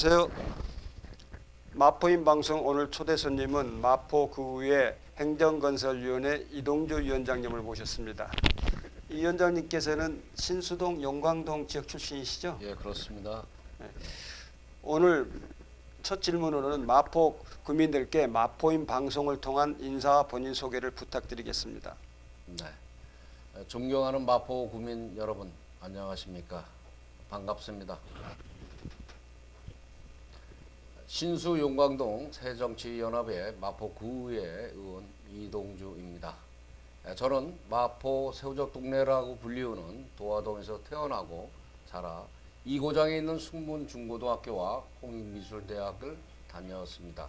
안녕하세요. 마포인 방송 오늘 초대 손님은 마포 구의 행정건설위원회 이동주 위원장님을 모셨습니다. 이 위원장님께서는 신수동 용광동 지역 출신이시죠? 예, 그렇습니다. 오늘 첫 질문으로는 마포 구민들께 마포인 방송을 통한 인사와 본인 소개를 부탁드리겠습니다. 네. 에, 존경하는 마포 구민 여러분, 안녕하십니까? 반갑습니다. 신수 용광동 새정치연합의 마포구의 의원 이동주입니다. 에, 저는 마포 새우젓 동네라고 불리우는 도화동에서 태어나고 자라 이고장에 있는 숙문 중고등학교와 홍익미술대학을 다녔습니다.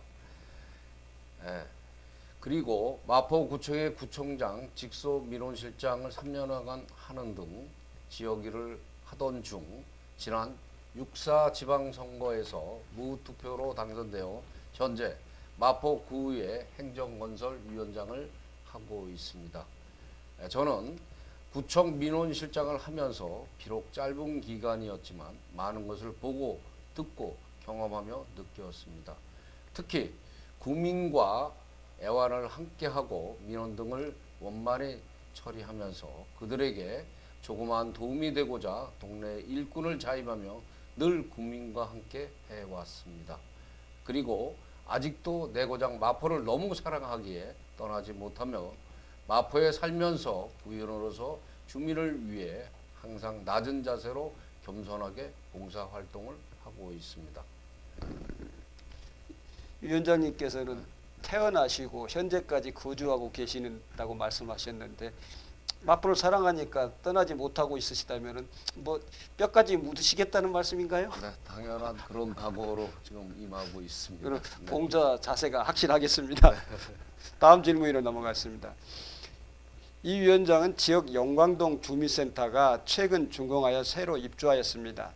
에, 그리고 마포구청의 구청장, 직소 민원실장을 3년간 하는 등 지역 일을 하던 중 지난 6.4 지방선거에서 무투표로 당선되어 현재 마포구의 행정건설위원장을 하고 있습니다. 에, 저는 구청 민원실장을 하면서 비록 짧은 기간이었지만 많은 것을 보고 듣고 경험하며 느꼈습니다. 특히 국민과 애완을 함께하고 민원 등을 원만히 처리하면서 그들에게 조그마한 도움이 되고자 동네 일꾼을 자임하며 늘 국민과 함께 해왔습니다. 그리고 아직도 내 고장 마포를 너무 사랑하기에 떠나지 못하며 마포에 살면서 구의원으로서 주민을 위해 항상 낮은 자세로 겸손하게 봉사 활동을 하고 있습니다. 위원장님께서는 태어나시고 현재까지 거주하고 계시다고 말씀하셨는데 마포를 사랑하니까 떠나지 못하고 있으시다면은 뭐 뼈까지 묻으시겠다는 말씀인가요? 네, 당연한 그런 각오로 지금 임하고 있습니다. 그럼 네. 봉사 자세가 확실하겠습니다. 다음 질문으로 넘어가겠습니다. 이 위원장은 지역 영광동 주민센터가 최근 준공하여 새로 입주하였습니다.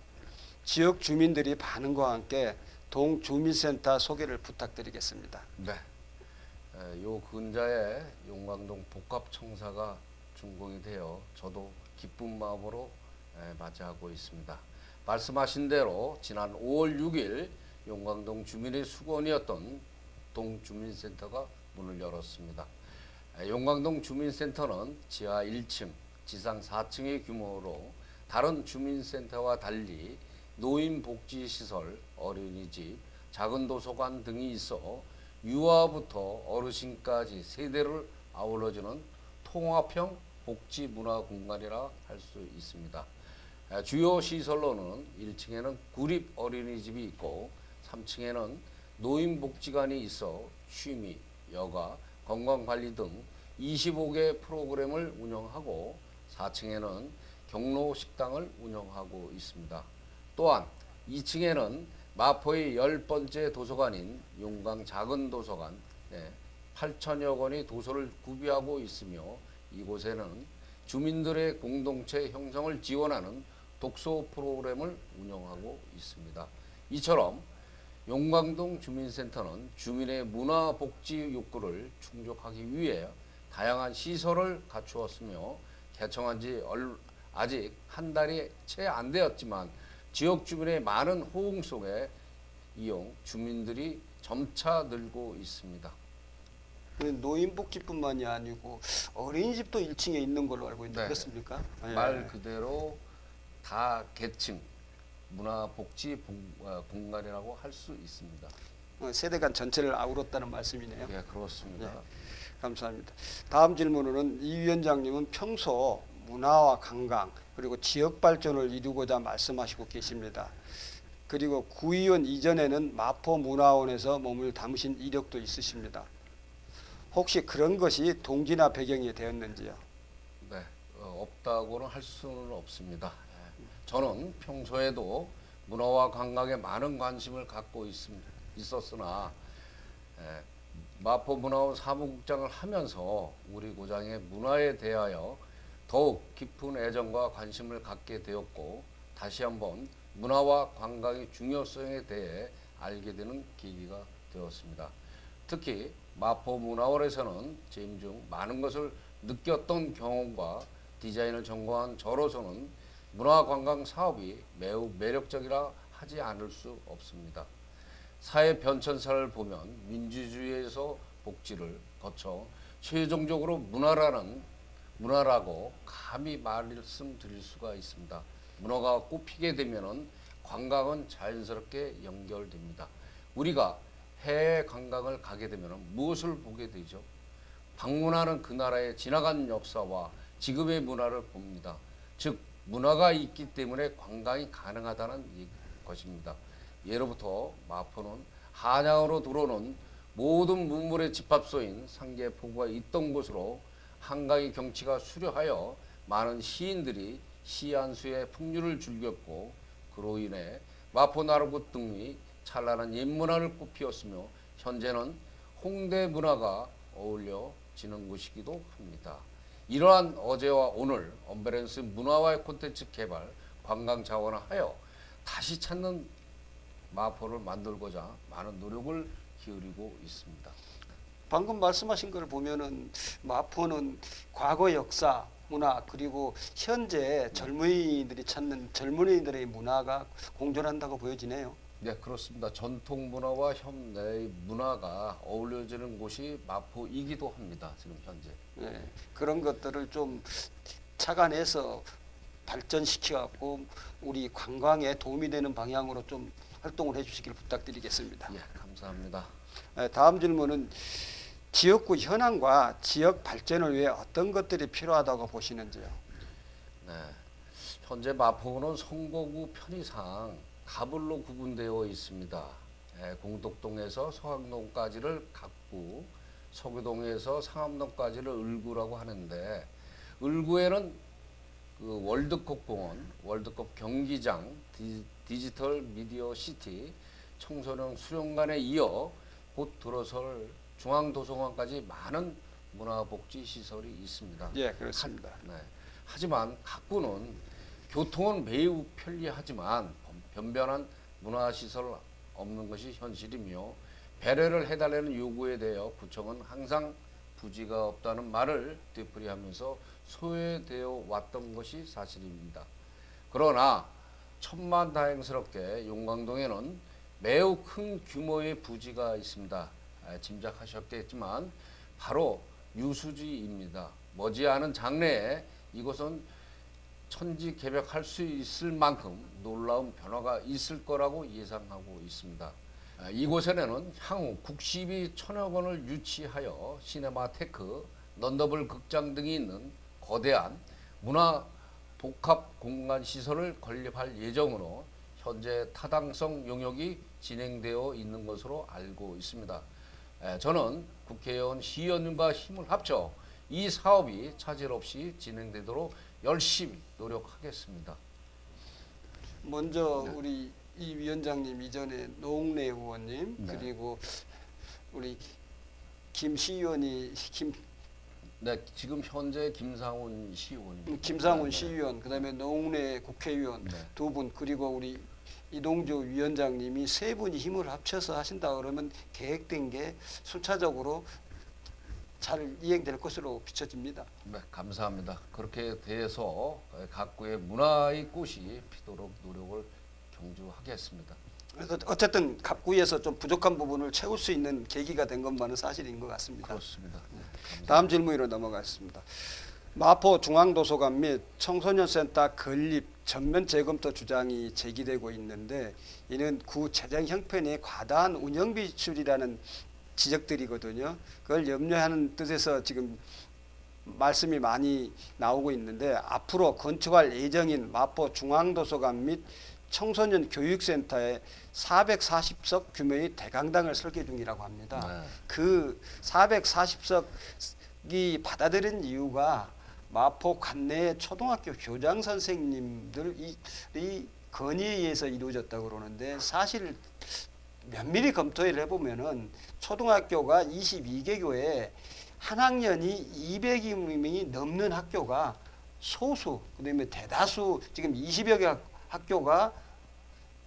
지역 주민들이 반응과 함께 동 주민센터 소개를 부탁드리겠습니다. 네. 에, 요 근자에 용광동 복합청사가 준공이 되어 저도 기쁜 마음으로 에, 맞이하고 있습니다. 말씀하신 대로 지난 5월 6일 용광동 주민의 수건이었던 동주민센터가 문을 열었습니다. 에, 용광동 주민센터는 지하 1층, 지상 4층의 규모로 다른 주민센터와 달리 노인복지시설, 어린이집, 작은 도서관 등이 있어 유아부터 어르신까지 세대를 아울러주는 통합형 복지 문화 공간이라 할 수 있습니다. 에, 주요 시설로는 1층에는 구립 어린이집이 있고 3층에는 노인복지관이 있어 취미, 여가, 건강관리 등 25개 프로그램을 운영하고 4층에는 경로 식당을 운영하고 있습니다. 또한 2층에는 마포의 열 번째 도서관인 용강 작은 도서관 네, 8천여 권의 도서를 구비하고 있으며 이곳에는 주민들의 공동체 형성을 지원하는 독서 프로그램을 운영하고 있습니다. 이처럼 용광동 주민센터는 주민의 문화 복지 욕구를 충족하기 위해 다양한 시설을 갖추었으며 개청한 지 얼- 아직 한 달이 채 안 되었지만 지역 주민의 많은 호응 속에 이용 주민들이 점차 늘고 있습니다. 그 노인복지뿐만이 아니고 어린이집도 1층에 있는 걸로 알고 있는데 네. 그렇습니까? 예. 말 그대로 다 계층 문화 복지 공- 어, 공간이라고 할 수 있습니다. 어, 세대 간 전체를 아우렀다는 말씀이네요. 예, 그렇습니다. 네. 감사합니다. 다음 질문으로는 이 위원장님은 평소 문화와 관광 그리고 지역 발전을 이루고자 말씀하시고 계십니다. 그리고 구의원 이전에는 마포 문화원에서 몸을 담으신 이력도 있으십니다. 혹시 그런 것이 동기나 배경이 되었는지요? 네, 어, 없다고는 할 수는 없습니다. 예. 저는 평소에도 문화와 관광에 많은 관심을 갖고 있, 있었으나 예, 마포 문화원 사무국장을 하면서 우리 고장의 문화에 대하여 더욱 깊은 애정과 관심을 갖게 되었고 다시 한번 문화와 관광의 중요성에 대해 알게 되는 계기가 되었습니다. 특히 마포 문화원에서는 재임 중 많은 것을 느꼈던 경험과 디자인을 전공한 저로서는 문화관광 사업이 매우 매력적이라 하지 않을 수 없습니다. 사회 변천사를 보면 민주주의에서 복지를 거쳐 최종적으로 문화라는 문화라고 감히 말씀드릴 수가 있습니다. 문화가 꽃피게 되면은 관광은 자연스럽게 연결됩니다. 우리가 해외 관광을 가게 되면은 무엇을 보게 되죠? 방문하는 그 나라의 지나간 역사와 지금의 문화를 봅니다. 즉 문화가 있기 때문에 관광이 가능하다는 이- 것입니다. 예로부터 마포는 한양으로 들어오는 모든 문물의 집합소인 상계포구가 있던 곳으로 한강의 경치가 수려하여 많은 시인들이 시안수의 풍류를 즐겼고 그로 인해 마포 나루구 등이 찬란한 옛문화를 꽃피웠으며 현재는 홍대 문화가 어울려지는 곳이기도 합니다. 이러한 어제와 오늘 언밸런스 문화와의 콘텐츠 개발, 관광 자원을 하여 다시 찾는 마포를 만들고자 많은 노력을 기울이고 있습니다. 방금 말씀하신 걸 보면은 마포는 과거 역사, 문화 그리고 현재 젊은이들이 찾는 젊은이들의 문화가 공존한다고 보여지네요. 네, 그렇습니다. 전통 문화와 현대의 문화가 어울려지는 곳이 마포이기도 합니다. 지금 현재. 예, 그런 것들을 좀 착안해서 발전시켜 갖고 우리 관광에 도움이 되는 방향으로 좀 활동을 해주시길 부탁드리겠습니다. 예, 감사합니다. 예, 다음 질문은 지역구 현황과 지역 발전을 위해 어떤 것들이 필요하다고 보시는지요? 네. 현재 마포구는 성고구 편의상 가불로 구분되어 있습니다. 예, 공덕동에서 서학동까지를 갑구, 서구동에서 상암동까지를 을구라고 하는데 을구에는 그 월드컵 공원, 월드컵 경기장, 디, 디지 털 미디어 시티, 청소년 수련관에 이어 곧 들어설 중앙도서관까지 많은 문화복지 시설이 있습니다. 예, 그렇습니다. 네. 하지만 각구는 교통은 매우 편리하지만 변변한 문화시설 없는 것이 현실이며 배려를 해달라는 요구에 대해 구청은 항상 부지가 없다는 말을 되풀이하면서 소외되어 왔던 것이 사실입니다. 그러나 천만 다행스럽게 용광동에는 매우 큰 규모의 부지가 있습니다. 아, 짐작하셨겠지만 바로 유수지입니다. 머지않은 장래에 이곳은 천지 개벽할 수 있을 만큼 놀라운 변화가 있을 거라고 예상하고 있습니다. 아, 이곳에는 향후 국시비 천억 원을 유치하여 시네마테크, 넌더블 극장 등이 있는 거대한 문화 복합 공간 시설을 건립할 예정으로 현재 타당성 용역이 진행되어 있는 것으로 알고 있습니다. 에, 저는 국회의원 시의원님과 힘을 합쳐 이 사업이 차질 없이 진행되도록 열심히 노력하겠습니다. 먼저 우리 이 위원장님 이전에 노웅래 의원님 네. 그리고 우리 김 시의원이 김 네, 지금 현재 김상훈 시의원입니다. 음, 김상훈 네, 시의원 그다음에 노웅래 국회의원 네. 두분 그리고 우리 이동주 위원장님이 세 분이 힘을 합쳐서 하신다 그러면 계획된 게 순차적으로 잘 이행될 것으로 비춰집니다. 네, 감사합니다. 그렇게 돼서 각구의 문화의 꽃이 피도록 노력을 경주하겠습니다. 그래서 어쨌든 갑구에서 좀 부족한 부분을 채울 수 있는 계기가 된 것만은 사실인 것 같습니다. 그렇습니다. 네. 다음 질문으로 넘어가겠습니다. 마포 중앙도서관 및 청소년센터 건립 전면 재검토 주장이 제기되고 있는데 이는 구 재정 형편이 과다한 운영 비출이라는 지적들이거든요. 그걸 염려하는 뜻에서 지금 말씀이 많이 나오고 있는데 앞으로 건축할 예정인 마포 중앙도서관 및 청소년 교육센터에 440석 규모의 대강당을 설계 중이라고 합니다. 네. 그 440석이 받아들인 이유가 마포 관내 초등학교 교장 선생님들이 건의에 의해서 이루어졌다고 그러는데 사실 면밀히 검토를 해보면은 초등학교가 22개 교에 한 학년이 200명이 넘는 학교가 소수 그다음에 대다수 지금 20여 개 학- 학교가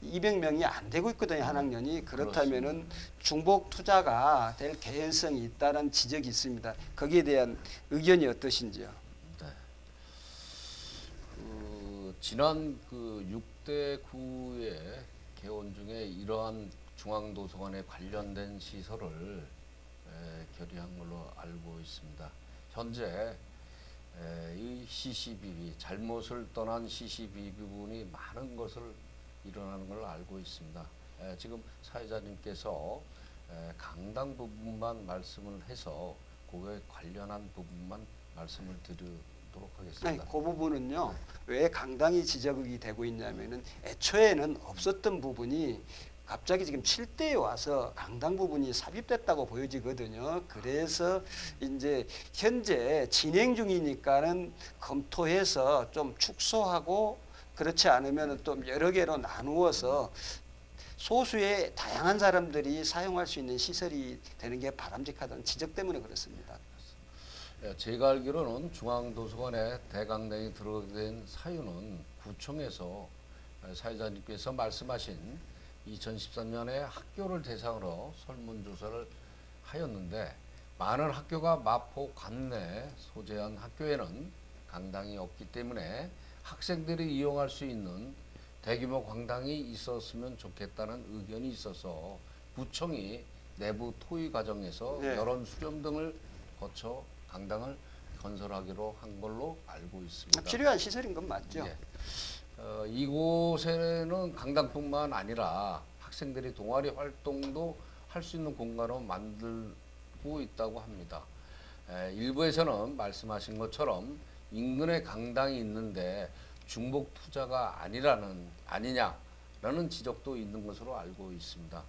200명이 안 되고 있거든요 한 학년이 그렇다면은 중복 투자가 될 개연성이 있다는 지적이 있습니다. 거기에 대한 의견이 어떠신지요? 네. 그 지난 그 6대 9의 개원 중에 이러한 중앙도서관에 관련된 시설을 에, 결의한 걸로 알고 있습니다. 현재 에, 이 CCBB 잘못을 떠난 CCBB 부분이 많은 것을 일어나는 걸 알고 있습니다. 에, 지금 사회자님께서 에, 강당 부분만 말씀을 해서 그거에 관련한 부분만 말씀을 드리도록 아니, 하겠습니다. 그 부분은요. 왜 강당이 지적이 되고 있냐면은 애초에는 없었던 부분이 갑자기 지금 7대에 와서 강당 부분이 삽입됐다고 보여지거든요. 그래서 이제 현재 진행 중이니까는 검토해서 좀 축소하고 그렇지 않으면 또 여러 개로 나누어서 소수의 다양한 사람들이 사용할 수 있는 시설이 되는 게 바람직하다는 지적 때문에 그렇습니다. 예, 제가 알기로는 중앙도서관에 대강당이 들어된 사유는 구청에서 예, 사회자님께서 말씀하신 2013년에 학교를 대상으로 설문조사를 하였는데 많은 학교가 마포 관내 소재한 학교에는 강당이 없기 때문에 학생들이 이용할 수 있는 대규모 강당이 있었으면 좋겠다는 의견이 있어서 구청이 내부 토의 과정에서 네. 여론 수렴 등을 거쳐 강당을 건설하기로 한 걸로 알고 있습니다. 필요한 시설인 건 맞죠. 예. 어, 이곳에는 강당뿐만 아니라 학생들이 동아리 활동도 할 수 있는 공간으로 만들고 있다고 합니다. 에, 일부에서는 말씀하신 것처럼 인근에 강당이 있는데 중복 투자가 아니라는 아니냐라는 지적도 있는 것으로 알고 있습니다.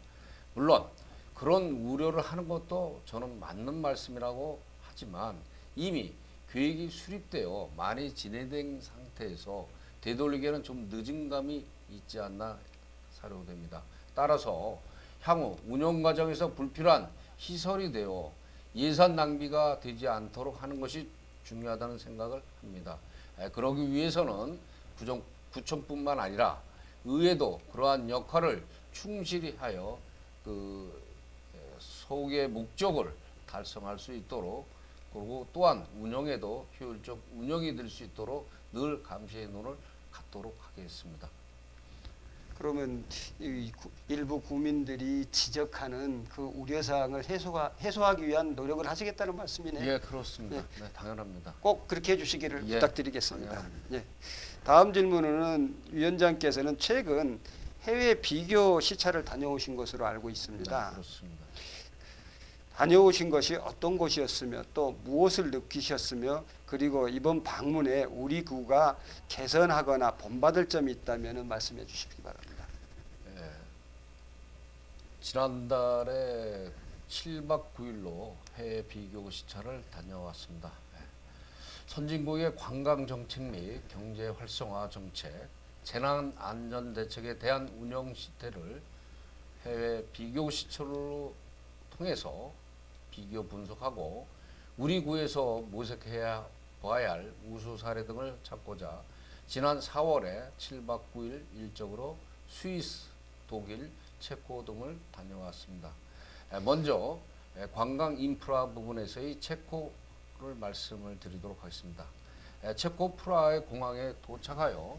물론 그런 우려를 하는 것도 저는 맞는 말씀이라고 하지만 이미 계획이 수립되어 많이 진행된 상태에서 되돌리기에는 좀 늦은 감이 있지 않나 사료됩니다. 따라서 향후 운영 과정에서 불필요한 시설이 되어 예산 낭비가 되지 않도록 하는 것이 중요하다는 생각을 합니다. 에, 그러기 위해서는 구정, 구청뿐만 아니라 의회도 그러한 역할을 충실히 하여 그 에, 소의 목적을 달성할 수 있도록 그리고 또한 운영에도 효율적 운영이 될 수 있도록 늘 감시의 눈을 갖도록 하겠습니다. 그러면 일부 국민들이 지적하는 그 우려 사항을 해소가, 해소하기 위한 노력을 하시겠다는 말씀이네요. 예, 그렇습니다. 네, 당연합니다. 꼭 그렇게 해주시기를 예, 부탁드리겠습니다. 당연합니다. 예. 다음 질문은 위원장께서는 최근 해외 비교 시찰을 다녀오신 것으로 알고 있습니다. 네, 그렇습니다. 다녀오신 것이 어떤 곳이었으며 또 무엇을 느끼셨으며 그리고 이번 방문에 우리 구가 개선하거나 본받을 점이 있다면 말씀해 주시기 바랍니다. 예. 지난달에 7박 9일로 해외 비교 시찰을 다녀왔습니다. 예. 선진국의 관광 정책 및 경제 활성화 정책, 재난 안전 대책에 대한 운영 시태를 해외 비교 시찰로 통해서 비교 분석하고 우리 구에서 모색해야 봐야 할 우수 사례 등을 찾고자 지난 4월에 7박 9일 일정으로 스위스, 독일, 체코 등을 다녀왔습니다. 에, 먼저 에, 관광 인프라 부분에서의 체코를 말씀을 드리도록 하겠습니다. 에, 체코 프라하의 공항에 도착하여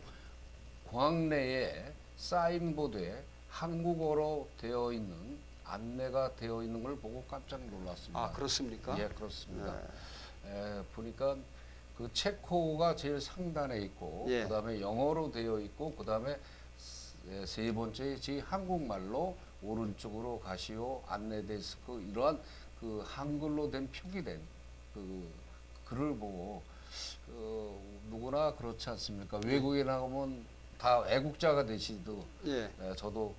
공항 내에 사인보드에 한국어로 되어 있는 안내가 되어 있는 걸 보고 깜짝 놀랐습니다. 아 그렇습니까? 예, 그렇습니다. 네. 에, 보니까 그 체코가 제일 상단에 있고 예. 그다음에 영어로 되어 있고 그다음에 세- 세 번째 제 한국말로 오른쪽으로 가시오 안내 데스크 이러한 그 한글로 된 표기된 그 글을 보고 어, 누구나 그렇지 않습니까? 외국에 나가면 다 애국자가 되시도 예. 에, 저도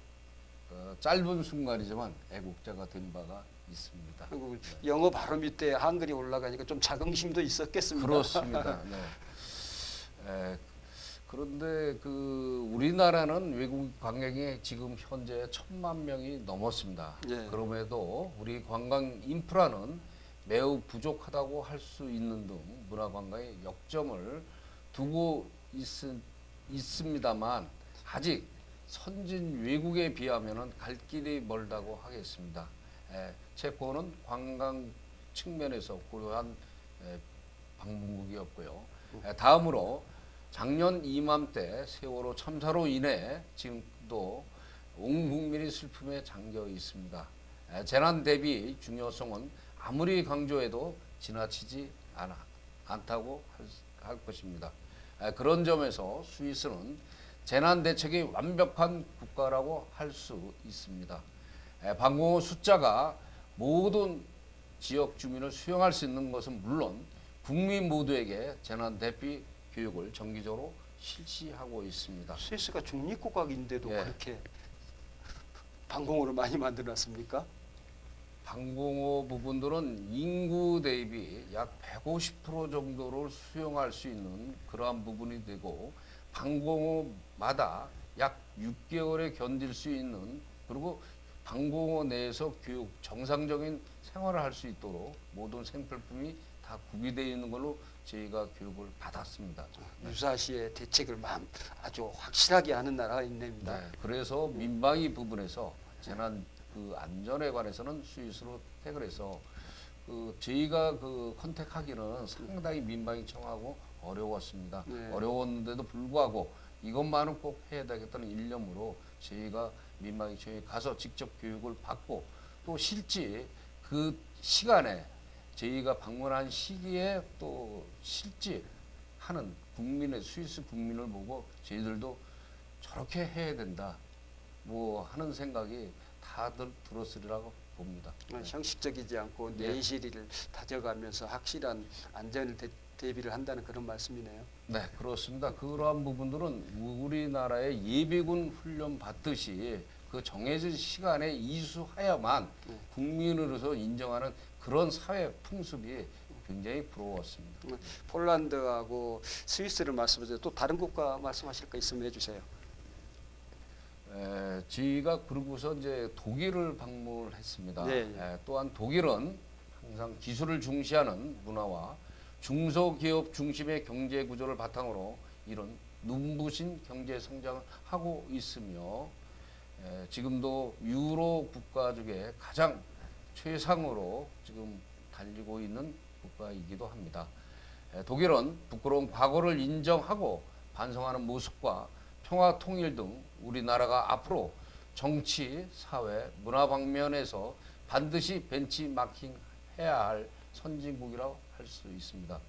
어, 짧은 순간이지만 애국자가 된 바가 있습니다. 그리고 영어 바로 밑에 한글이 올라가니까 좀 자긍심도 있었겠습니다. 그렇습니다. 네. 에, 그런데 그 우리나라는 외국 관광이 지금 현재 천만 명이 넘었습니다. 예. 그럼에도 우리 관광 인프라는 매우 부족하다고 할 수 있는 등 문화 관광의 역점을 두고 있, 있습니다만 아직 선진 외국에 비하면은 갈 길이 멀다고 하겠습니다. 에, 체코는 관광 측면에서 고려한 에, 방문국이었고요. 에, 다음으로 작년 이맘때 세월호 참사로 인해 지금도 온 국민이 슬픔에 잠겨 있습니다. 에, 재난 대비 중요성은 아무리 강조해도 지나치지 않아, 않다고 할, 할 것입니다. 에, 그런 점에서 스위스는 재난 대책이 완벽한 국가라고 할 수 있습니다. 에, 방공호 숫자가 모든 지역 주민을 수용할 수 있는 것은 물론 국민 모두에게 재난 대피 교육을 정기적으로 실시하고 있습니다. 스위스가 중립국가인데도 예. 그렇게 방공호를 많이 만들어놨습니까? 방공호 부분들은 인구 대비 약 150% 정도를 수용할 수 있는 그러한 부분이 되고 방공호마다 약 6개월에 견딜 수 있는 그리고 방공호 내에서 교육 정상적인 생활을 할 수 있도록 모든 생필품이 다 구비되어 있는 걸로 저희가 교육을 받았습니다. 유사시의 대책을 마- 아주 확실하게 하는 나라가 있습니다. 네, 그래서 민방위 부분에서 재난 그 안전에 관해서는 스위스로 택을 해서 그 저희가 그 컨택하기는 상당히 민방위 청하고 어려웠습니다. 네. 어려웠는데도 불구하고 이것만은 꼭 해야 되겠다는 일념으로 저희가 민방위 청에 가서 직접 교육을 받고 또 실제 그 시간에 저희가 방문한 시기에 또 실제 하는 국민의 스위스 국민을 보고 저희들도 저렇게 해야 된다. 뭐 하는 생각이 다들 들었으리라고 봅니다. 어, 형식적이지 않고 예. 내실을 다져가면서 확실한 안전을 대, 대비를 한다는 그런 말씀이네요. 네, 그렇습니다. 그러한 부분들은 우리나라의 예비군 훈련 받듯이 그 정해진 시간에 이수하여만 네. 국민으로서 인정하는 그런 사회 풍습이 굉장히 부러웠습니다. 어, 폴란드하고 스위스를 말씀하세요. 또 다른 국가 말씀하실 거 있으면 해주세요. 에, 저희가 그러고서 이제 독일을 방문했습니다. 예, 예. 에, 또한 독일은 항상 기술을 중시하는 문화와 중소기업 중심의 경제 구조를 바탕으로 이런 눈부신 경제 성장을 하고 있으며 에, 지금도 유로 국가 중에 가장 최상으로 지금 달리고 있는 국가이기도 합니다. 에, 독일은 부끄러운 과거를 인정하고 반성하는 모습과 평화 통일 등 우리나라가 앞으로 정치, 사회, 문화 방면에서 반드시 벤치마킹 해야 할 선진국이라고 할 수 있습니다.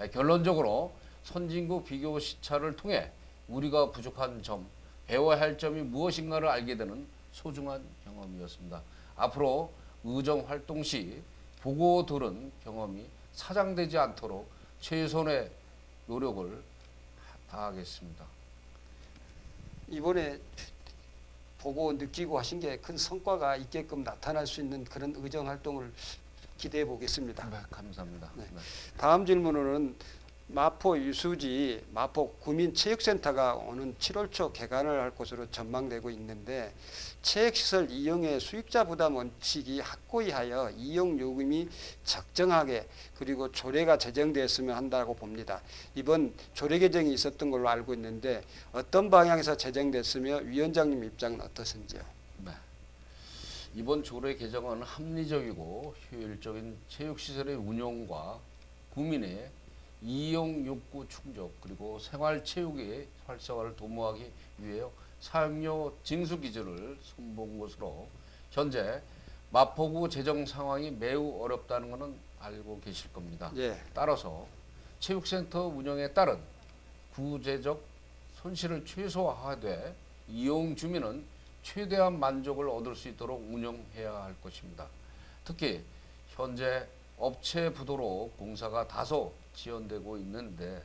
에, 결론적으로 선진국 비교 시차를 통해 우리가 부족한 점, 배워야 할 점이 무엇인가를 알게 되는 소중한 경험이었습니다. 앞으로 의정 활동 시 보고 들은 경험이 사장되지 않도록 최선의 노력을 다하겠습니다. 이번에 보고 느끼고 하신 게 큰 성과가 있게끔 나타날 수 있는 그런 의정 활동을 기대해 보겠습니다. 네, 감사합니다. 네. 네. 다음 질문으로는 마포 유수지 마포 구민체육센터가 오는 7월 초 개관을 할 것으로 전망되고 있는데 체육시설 이용의 수익자 부담 원칙이 확고히 하여 이용 요금이 적정하게 그리고 조례가 제정되었으면 한다고 봅니다. 이번 조례 개정이 있었던 걸로 알고 있는데 어떤 방향에서 제정됐으며 위원장님 입장은 어떠신지요? 네. 이번 조례 개정은 합리적이고 효율적인 체육시설의 운영과 국민의 이용 욕구 충족 그리고 생활체육의 활성화를 도모하기 위해 사용료 징수 기준을 손본 것으로 현재 마포구 재정 상황이 매우 어렵다는 것은 알고 계실 겁니다. 예. 따라서 체육센터 운영에 따른 구제적 손실을 최소화하되 이용 주민은 최대한 만족을 얻을 수 있도록 운영해야 할 것입니다. 특히 현재 업체 부도로 공사가 다소 지연되고 있는데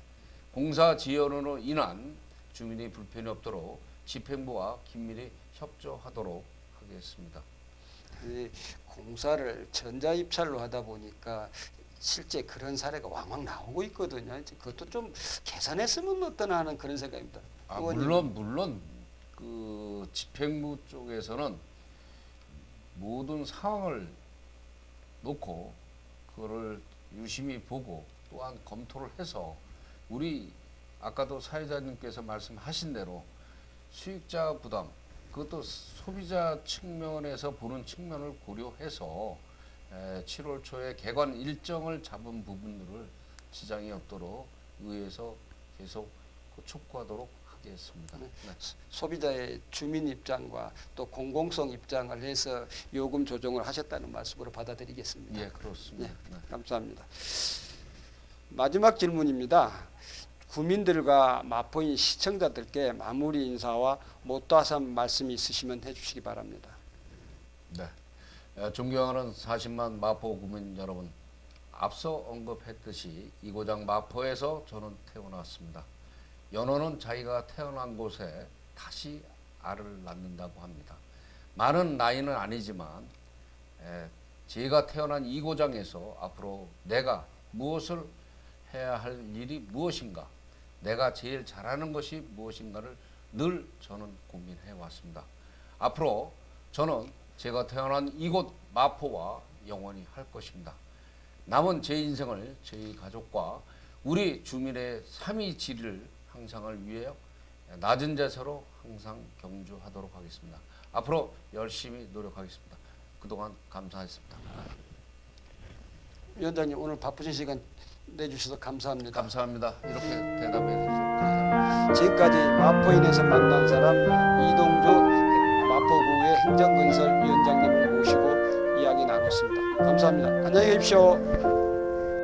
공사 지연으로 인한 주민이 불편이 없도록 집행부와 긴밀히 협조하도록 하겠습니다. 이 공사를 전자 입찰로 하다 보니까 실제 그런 사례가 왕왕 나오고 있거든요. 그것도 좀 개선했으면 어떠나 하는 그런 생각입니다. 아. 물론 물론 그 집행부 쪽에서는 모든 상황을 놓고 그거를 유심히 보고 또한 검토를 해서 우리 아까도 사회자님께서 말씀하신 대로 수익자 부담 그것도 소비자 측면에서 보는 측면을 고려해서 에, 7월 초에 개관 일정을 잡은 부분들을 지장이 없도록 의회에서 계속 그 촉구하도록 하겠습니다. 네. 소비자의 주민 입장과 또 공공성 입장을 해서 요금 조정을 하셨다는 말씀으로 받아들이겠습니다. 예, 그렇습니다. 네. 감사합니다. 마지막 질문입니다. 구민들과 마포인 시청자들께 마무리 인사와 못다한 말씀이 있으시면 해주시기 바랍니다. 네. 어, 존경하는 40만 마포 구민 여러분, 앞서 언급했듯이 이 고장 마포에서 저는 태어났습니다. 연호는 자기가 태어난 곳에 다시 알을 낳는다고 합니다. 많은 나이는 아니지만 에, 제가 태어난 이 고장에서 앞으로 내가 무엇을 해야 할 일이 무엇인가, 내가 제일 잘하는 것이 무엇인가를 늘 저는 고민해 왔습니다. 앞으로 저는 제가 태어난 이곳 마포와 영원히 할 것입니다. 남은 제 인생을 저희 가족과 우리 주민의 삼위 질을 향상을 위해 낮은 자세로 항상 경주하도록 하겠습니다. 앞으로 열심히 노력하겠습니다. 그동안 감사했습니다. 위원장님 오늘 바쁘신 시간 내주셔서 감사합니다. 감사합니다. 이렇게 대답해 주셔서 감사합니다. 지금까지 마포인에서 만난 사람 이동조 마포구의 행정건설위원장님을 모시고 이야기 나눴습니다. 감사합니다. 안녕히 계십시오.